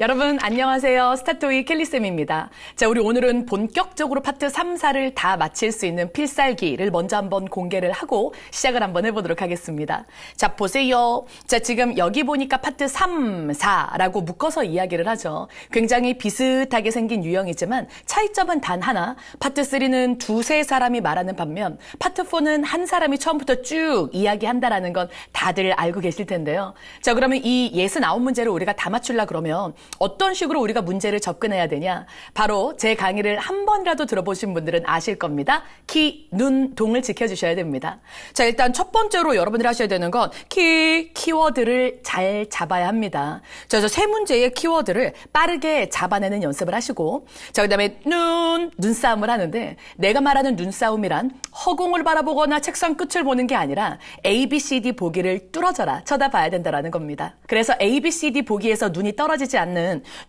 여러분 안녕하세요. 스타토이 켈리쌤입니다. 자, 우리 오늘은 본격적으로 파트 3, 4를 다 마칠 수 있는 필살기를 먼저 한번 공개를 하고 시작을 한번 해보도록 하겠습니다. 자, 보세요. 자, 지금 여기 보니까 파트 3, 4라고 묶어서 이야기를 하죠. 굉장히 비슷하게 생긴 유형이지만 차이점은 단 하나. 파트 3는 두세 사람이 말하는 반면 파트 4는 한 사람이 처음부터 쭉 이야기한다라는 건 다들 알고 계실 텐데요. 자, 그러면 이 69문제를 우리가 다 맞추려 그러면 어떤 식으로 우리가 문제를 접근해야 되냐? 바로 제 강의를 한 번이라도 들어보신 분들은 아실 겁니다. 키, 눈, 동을 지켜주셔야 됩니다. 자, 일단 첫 번째로 여러분들이 하셔야 되는 건 키, 키워드를 잘 잡아야 합니다. 자, 그래서 세 문제의 키워드를 빠르게 잡아내는 연습을 하시고, 자, 그 다음에 눈, 눈싸움을 하는데, 내가 말하는 눈싸움이란 허공을 바라보거나 책상 끝을 보는 게 아니라 A, B, C, D 보기를 뚫어져라 쳐다봐야 된다라는 겁니다. 그래서 A, B, C, D 보기에서 눈이 떨어지지 않는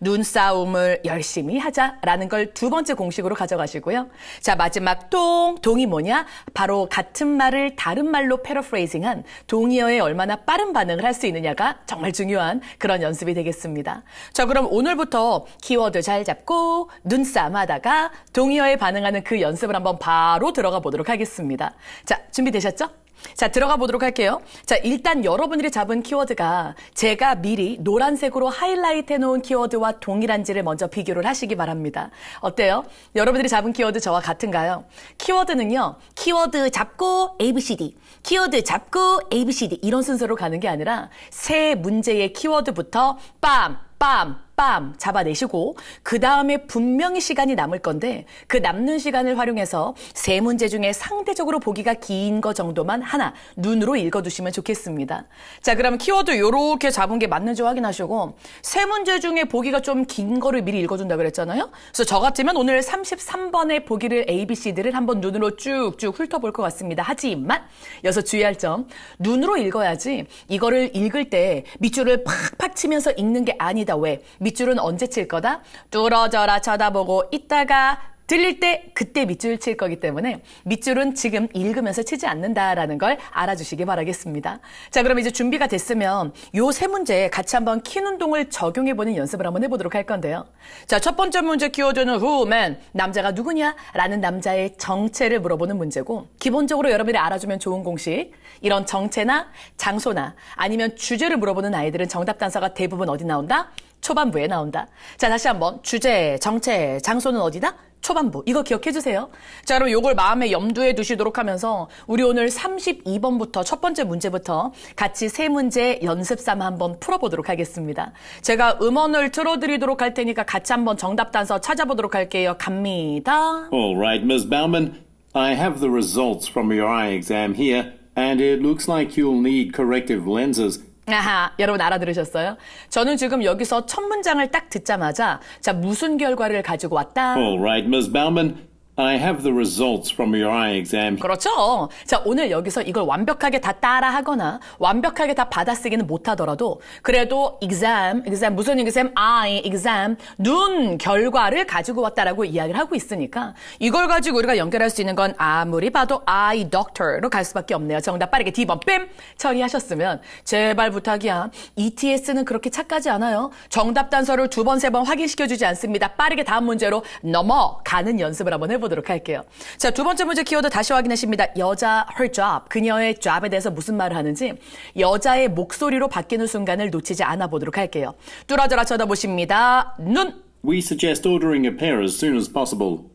눈싸움을 열심히 하자라는 걸 두 번째 공식으로 가져가시고요. 자, 마지막 동, 동이 뭐냐? 바로 같은 말을 다른 말로 패러프레이징한 동의어에 얼마나 빠른 반응을 할 수 있느냐가 정말 중요한 그런 연습이 되겠습니다. 자, 그럼 오늘부터 키워드 잘 잡고 눈싸움 하다가 동의어에 반응하는 그 연습을 한번 바로 들어가 보도록 하겠습니다. 자, 준비되셨죠? 자, 들어가 보도록 할게요. 자, 일단 여러분들이 잡은 키워드가 제가 미리 노란색으로 하이라이트 해놓은 키워드와 동일한지를 먼저 비교를 하시기 바랍니다. 어때요? 여러분들이 잡은 키워드 저와 같은가요? 키워드는요, 키워드 잡고 ABCD, 키워드 잡고 ABCD 이런 순서로 가는 게 아니라 세 문제의 키워드부터 빰, 빰, 빰 잡아내시고 그 다음에 분명히 시간이 남을 건데 그 남는 시간을 활용해서 세 문제 중에 상대적으로 보기가 긴 거 정도만 하나 눈으로 읽어두시면 좋겠습니다. 자 그럼 키워드 요렇게 잡은 게 맞는지 확인하시고 세 문제 중에 보기가 좀 긴 거를 미리 읽어준다 그랬잖아요. 그래서 저 같으면 오늘 33번의 보기를 A, B, C, D를 한번 눈으로 쭉쭉 훑어볼 것 같습니다. 하지만 여기서 주의할 점 눈으로 읽어야지 이거를 읽을 때 밑줄을 팍팍 치면서 읽는 게 아니다. 왜? 밑 줄은 언제 칠 거다? 뚫어져라 쳐다보고 있다가 들릴 때 그때 밑줄 칠 거기 때문에 밑줄은 지금 읽으면서 치지 않는다라는 걸 알아주시기 바라겠습니다. 자, 그럼 이제 준비가 됐으면 요 세 문제 같이 한번 키 운동을 적용해 보는 연습을 한번 해보도록 할 건데요. 자, 첫 번째 문제 키워드는 who, man, 남자가 누구냐? 라는 남자의 정체를 물어보는 문제고 기본적으로 여러분들이 알아주면 좋은 공식 이런 정체나 장소나 아니면 주제를 물어보는 아이들은 정답 단서가 대부분 어디 나온다? 초반부에 나온다. 자, 다시 한번 주제, 정체, 장소는 어디다? 초반부. 이거 기억해 주세요. 자, 그럼 요걸 마음에 염두에 두시도록 하면서 우리 오늘 32번부터 첫 번째 문제부터 같이 세 문제 연습 삼아 한번 풀어 보도록 하겠습니다. 제가 음원을 틀어 드리도록 할 테니까 같이 한번 정답 단서 찾아보도록 할게요. 갑니다. All right, Ms. Bauman. I have the results from your eye exam here, and it looks like you'll need corrective lenses. 아하, 여러분 알아들으셨어요? 저는 지금 여기서 첫 문장을 딱 듣자마자 자, 무슨 결과를 가지고 왔다? All right, Ms. Bauman. I have the results from your eye exam. 그렇죠. 자, 오늘 여기서 이걸 완벽하게 다 따라 하거나 완벽하게 다 받아쓰기는 못 하더라도 그래도 exam, exam, 무슨 exam, eye, exam, 눈 결과를 가지고 왔다라고 이야기를 하고 있으니까 이걸 가지고 우리가 연결할 수 있는 건 아무리 봐도 eye doctor로 갈 수밖에 없네요. 정답 빠르게 D번 뺨 처리하셨으면 제발 부탁이야. ETS는 그렇게 착하지 않아요. 정답 단서를 두 번, 세 번 확인시켜주지 않습니다. 빠르게 다음 문제로 넘어가는 연습을 한번 해보 도록 할게요. 자, 두 번째 문제 키워드 다시 확인하십니다. 여자, her job, 그녀의 job에 대해서 무슨 말을 하는지 여자의 목소리로 바뀌는 순간을 놓치지 않아 보도록 할게요. 뚫어져라 쳐다보십니다. 눈! We suggest ordering a pair as soon as possible.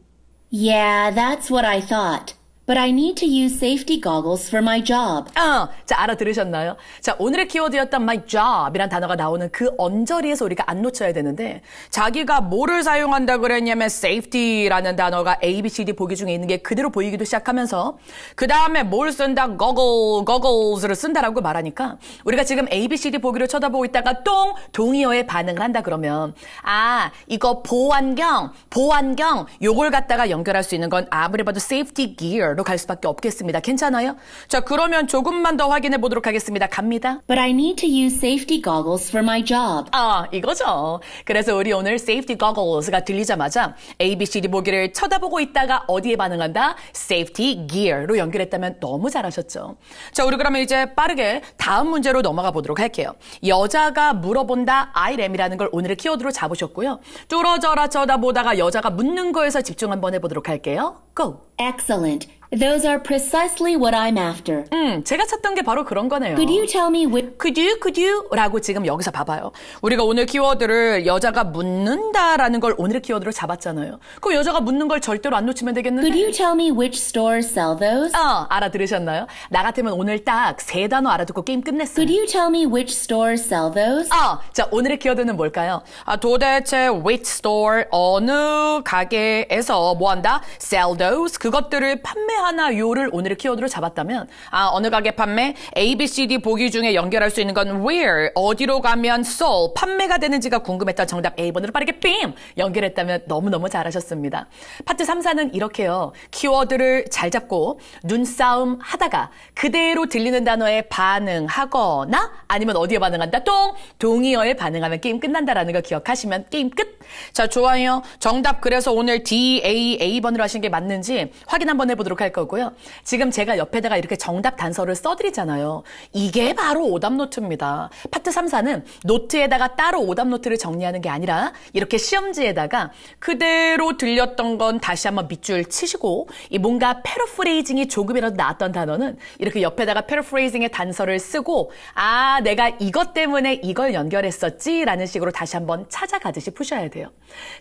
Yeah, that's what I thought. But I need to use safety goggles for my job. 아, 자, 알아들으셨나요? 자, 오늘의 키워드였던 my job이란 단어가 나오는 그 언저리에서 우리가 안 놓쳐야 되는데, 자기가 뭐를 사용한다 그랬냐면 safety라는 단어가 A, B, C, D 보기 중에 있는 게 그대로 보이기도 시작하면서, 그 다음에 뭘 쓴다? goggle, goggles를 쓴다라고 말하니까, 우리가 지금 A, B, C, D 보기를 쳐다보고 있다가 똥, 동의어에 반응을 한다 그러면, 아, 이거 보안경, 보안경, 요걸 갖다가 연결할 수 있는 건 아무리 봐도 safety gear gear로 갈 수밖에 없겠습니다. 괜찮아요? 자, 그러면 조금만 더 확인해 보도록 하겠습니다. 갑니다. But I need to use safety goggles for my job. 아, 이거죠. 그래서 우리 오늘 safety goggles가 들리자마자 ABCD 보기를 쳐다보고 있다가 어디에 반응한다? safety gear로 연결했다면 너무 잘하셨죠. 자, 우리 그러면 이제 빠르게 다음 문제로 넘어가 보도록 할게요. 여자가 물어본다 Iam이라는 걸 오늘의 키워드로 잡으셨고요. 뚫어져라 쳐다보다가 여자가 묻는 거에서 집중 한번 해보도록 할게요. Go! Excellent. Those are precisely what I'm after. 음, 제가 찾던 게 바로 그런 거네요. Could you tell me which could you, could you? 라고 지금 여기서 봐봐요. 우리가 오늘 키워드를 여자가 묻는다라는 걸 오늘의 키워드로 잡았잖아요. 그럼 여자가 묻는 걸 절대로 안 놓치면 되겠는데? Could you tell me which stores sell those? 어, 알아들으셨나요? 나 같으면 오늘 딱 세 단어 알아듣고 게임 끝냈어요. Could you tell me which stores sell those? 어, 자, 오늘의 키워드는 뭘까요? 아, 도대체 which store, 어느 가게에서 뭐 한다? sell those, 그것들을 판매하 나 요를 오늘의 키워드로 잡았다면, 아, 어느 가게 판매, A, B, C, D 보기 중에 연결할 수 있는 건 where, 어디로 가면 sold, 판매가 되는지가 궁금했던 정답 A번으로 빠르게 빔! 연결했다면 너무너무 잘하셨습니다. 파트 3, 4는 이렇게요. 키워드를 잘 잡고 눈싸움 하다가 그대로 들리는 단어에 반응하거나 아니면 어디에 반응한다? 똥! 동의어에 반응하면 게임 끝난다라는 거 기억하시면 게임 끝! 자, 좋아요. 정답 그래서 오늘 D, A, A번으로 하신 게 맞는지 확인 한번 해보도록 할 거고요. 지금 제가 옆에다가 이렇게 정답 단서를 써드리잖아요. 이게 바로 오답 노트입니다. 파트 3, 4는 노트에다가 따로 오답 노트를 정리하는 게 아니라 이렇게 시험지에다가 그대로 들렸던 건 다시 한번 밑줄 치시고 이 뭔가 패러프레이징이 조금이라도 나왔던 단어는 이렇게 옆에다가 패러프레이징의 단서를 쓰고 아 내가 이것 때문에 이걸 연결했었지 라는 식으로 다시 한번 찾아가듯이 푸셔야 돼요.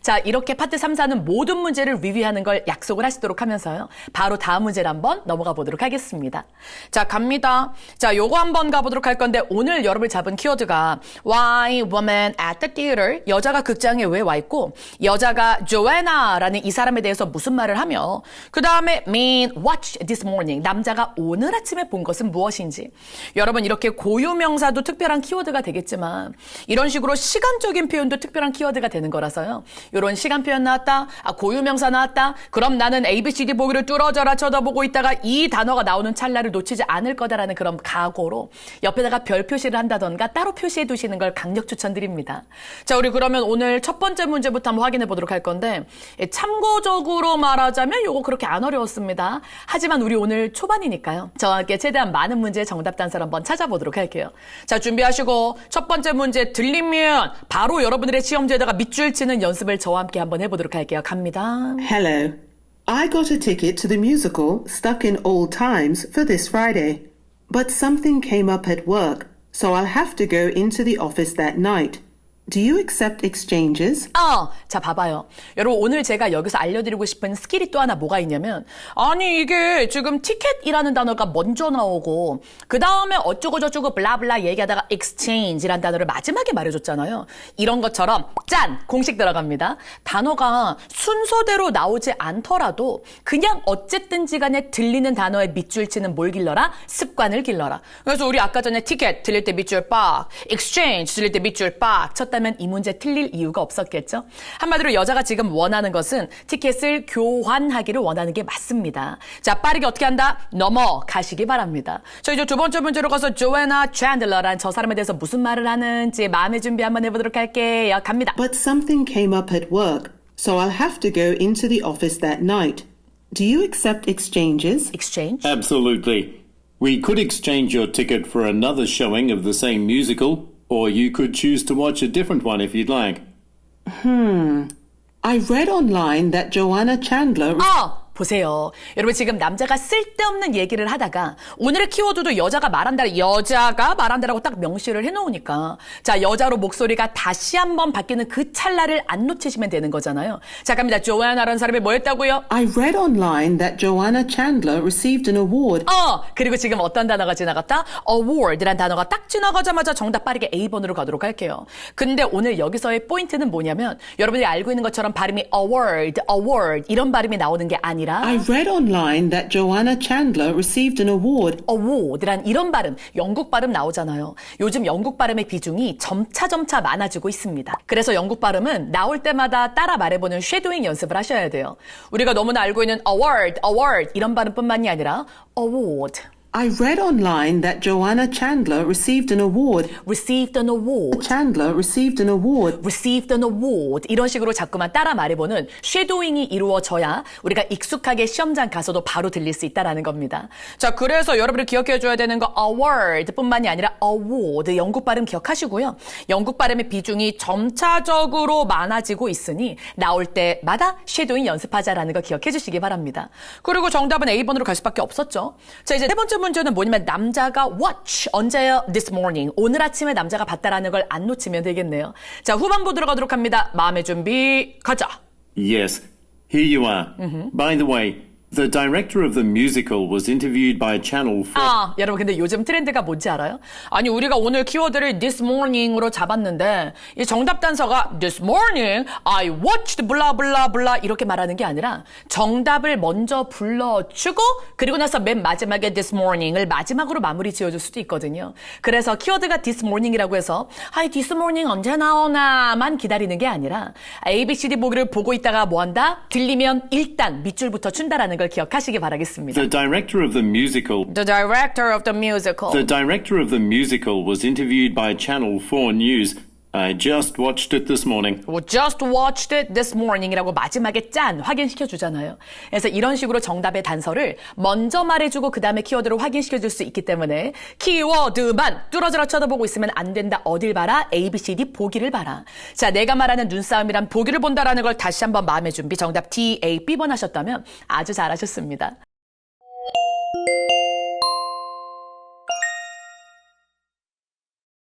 자 이렇게 파트 3, 4는 모든 문제를 리뷰하는 걸 약속을 하시도록 하면서요. 바로 다음 문제를 한번 넘어가 보도록 하겠습니다. 자 갑니다. 자 요거 한번 가보도록 할 건데 오늘 여러분이 잡은 키워드가 Why woman at the theater? 여자가 극장에 왜 와 있고 여자가 Joanna라는 이 사람에 대해서 무슨 말을 하며 그 다음에 mean watch this morning. 남자가 오늘 아침에 본 것은 무엇인지. 여러분 이렇게 고유명사도 특별한 키워드가 되겠지만 이런 식으로 시간적인 표현도 특별한 키워드가 되는 거라서요. 이런 시간 표현 나왔다. 아 고유명사 나왔다. 그럼 나는 ABCD 보기를 뚫어져라 쳐다보고 있다가 이 단어가 나오는 찰나를 놓치지 않을 거다라는 그런 각오로 옆에다가 별 표시를 한다던가 따로 표시해 두시는 걸 강력 추천드립니다 자 우리 그러면 오늘 첫 번째 문제부터 한번 확인해 보도록 할 건데 예, 참고적으로 말하자면 요거 그렇게 안 어려웠습니다. 하지만 우리 오늘 초반이니까요. 저와 함께 최대한 많은 문제의 정답 단서를 한번 찾아보도록 할게요. 자 준비하시고 첫 번째 문제 들리면 바로 여러분들의 시험지에다가 밑줄 치는 연습을 저와 함께 한번 해보도록 할게요. 갑니다. Hello. I got a ticket to the musical Stuck in Old Times for this Friday. But something came up at work, so I'll have to go into the office that night. Do you accept exchanges? 아, 자 봐봐요. 여러분 오늘 제가 여기서 알려드리고 싶은 스킬이 또 하나 뭐가 있냐면 아니 이게 지금 티켓이라는 단어가 먼저 나오고 그 다음에 어쩌고 저쩌고 블라블라 얘기하다가 exchange라는 단어를 마지막에 말해줬잖아요. 이런 것처럼 짠 공식 들어갑니다. 단어가 순서대로 나오지 않더라도 그냥 어쨌든지 간에 들리는 단어에 밑줄 치는 뭘 길러라? 습관을 길러라. 그래서 우리 아까 전에 티켓 들릴 때 밑줄 빡, exchange 들릴 때 밑줄 빡면 이 문제 틀릴 이유가 없었겠죠? 한마디로 여자가 지금 원하는 것은 티켓을 교환하기를 원하는 게 맞습니다. 자, 빠르게 어떻게 한다? 넘어가시기 바랍니다. 자, 이제 두 번째 문제로 가서 조애나 챈들러란 저 사람에 대해서 무슨 말을 하는지 마음의 준비 한번 해보도록 할게요. 갑니다. But something came up at work, so I'll have to go into the office that night. Do you accept exchanges? exchange. Absolutely. We could exchange your ticket for another showing of the same musical, or you could choose to watch a different one if you'd like. Hmm. I read online that Joanna Chandler. 아! 보세요. 여러분 지금 남자가 쓸데없는 얘기를 하다가 오늘의 키워드도 여자가 말한다, 여자가 말한다라고 딱 명시를 해놓으니까 자 여자로 목소리가 다시 한번 바뀌는 그 찰나를 안 놓치시면 되는 거잖아요. 자 갑니다. 조아나라는 사람이 뭐 했다고요? I read online that Joanna Chandler received an award. 어 그리고 지금 어떤 단어가 지나갔다? award란 단어가 딱 지나가자마자 정답 빠르게 A번으로 가도록 할게요. 근데 오늘 여기서의 포인트는 뭐냐면 여러분이 알고 있는 것처럼 발음이 award, award 이런 발음이 나오는 게 아니라 아니라 I read online that Joanna Chandler received an award. award란 이런 발음, 영국 발음 나오잖아요. 요즘 영국 발음의 비중이 점차 점차 많아지고 있습니다. 그래서 영국 발음은 나올 때마다 따라 말해보는 쉐도잉 연습을 하셔야 돼요. 우리가 너무나 알고 있는 award, award 이런 발음뿐만이 아니라 award, I read online that Joanna Chandler received an award. received an award. Chandler received an award. received an award 이런 식으로 자꾸만 따라 말해보는 쉐도잉이 이루어져야 우리가 익숙하게 시험장 가서도 바로 들릴 수 있다라는 겁니다. 자, 그래서 여러분이 기억해 줘야 되는 거 award뿐만이 아니라 award 영국 발음 기억하시고요. 영국 발음의 비중이 점차적으로 많아지고 있으니 나올 때마다 쉐도잉 연습하자라는 거 기억해 주시기 바랍니다. 그리고 정답은 A번으로 갈 수밖에 없었죠. 자, 이제 세 번째 문제는 뭐냐면 남자가 watch 언제요? This morning 오늘 아침에 남자가 봤다라는 걸 안 놓치면 되겠네요. 자, 후반부 들어가도록 합니다. 마음의 준비 가자. Yes, here you are. By the way, the director of the musical was interviewed by Channel 4. 아, 여러분 근데 요즘 트렌드가 뭔지 알아요? 아니 우리가 오늘 키워드를 this morning으로 잡았는데 이 정답 단서가 this morning I watched 블라 블라 블라 이렇게 말하는 게 아니라 정답을 먼저 불러주고 그리고 나서 맨 마지막에 this morning을 마지막으로 마무리 지어줄 수도 있거든요. 그래서 키워드가 this morning이라고 해서 아이 this morning 언제 나오나만 기다리는 게 아니라 A, B, C, D 보기를 보고 있다가 뭐 한다? 들리면 일단 밑줄부터 춘다라는 걸 기억하시기 바라겠습니다. The director of the musical The director of the musical. The director of the musical was interviewed by Channel 4 News. I just watched it this morning. 뭐 just watched it this morning이라고 마지막에 짠 확인시켜 주잖아요. 그래서 이런 식으로 정답의 단서를 먼저 말해주고 그 다음에 키워드를 확인시켜 줄 수 있기 때문에 키워드만 뚫어져라 쳐다보고 있으면 안 된다. 어딜 봐라? A, B, C, D 보기를 봐라. 자, 내가 말하는 눈싸움이란 보기를 본다라는 걸 다시 한번 마음의 준비. 정답 D, A, B번 하셨다면 아주 잘하셨습니다.